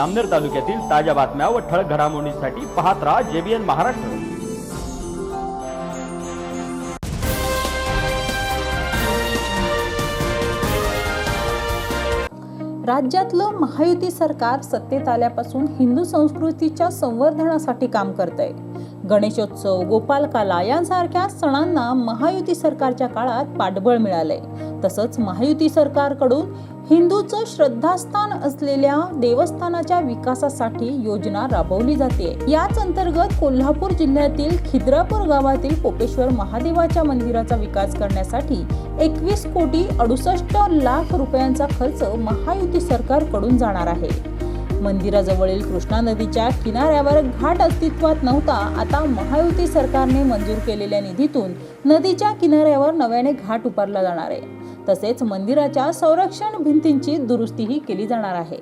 अमनेर तालुक्यातील ताज्या बातम्या व ठळक घडामोडींसाठी पाहत राहा जेबीएन महाराष्ट्र. राज्यातलं महायुती सरकार सत्तेत आल्यापासून हिंदू संस्कृतीच्या संवर्धनासाठी काम करत आहे गणेशोत्सव गोपालकाला यांसारख्या सणांना महायुती सरकारच्या काळात पाठबळ मिळाले. तसंच महायुती सरकारकडून हिंदूचं श्रद्धास्थान असलेल्या देवस्थानाच्या विकासासाठी योजना राबवली जाते. याच अंतर्गत कोल्हापूर जिल्ह्यातील खिद्रापूर गावातील कोपेश्वर महादेवाच्या मंदिराचा विकास करण्यासाठी एकवीस कोटी अडुसष्ट लाख रुपयांचा खर्च महायुती सरकारकडून जाणार आहे. मंदिराजवळील कृष्णा नदीच्या किनाऱ्यावर घाट अस्तित्वात नव्हता. आता महायुती सरकारने मंजूर केलेल्या निधीतून नदीच्या किनाऱ्यावर नव्याने घाट उभारला जाणार आहे. तसेच मंदिराच्या संरक्षण भिंतींची दुरुस्तीही केली जाणार आहे.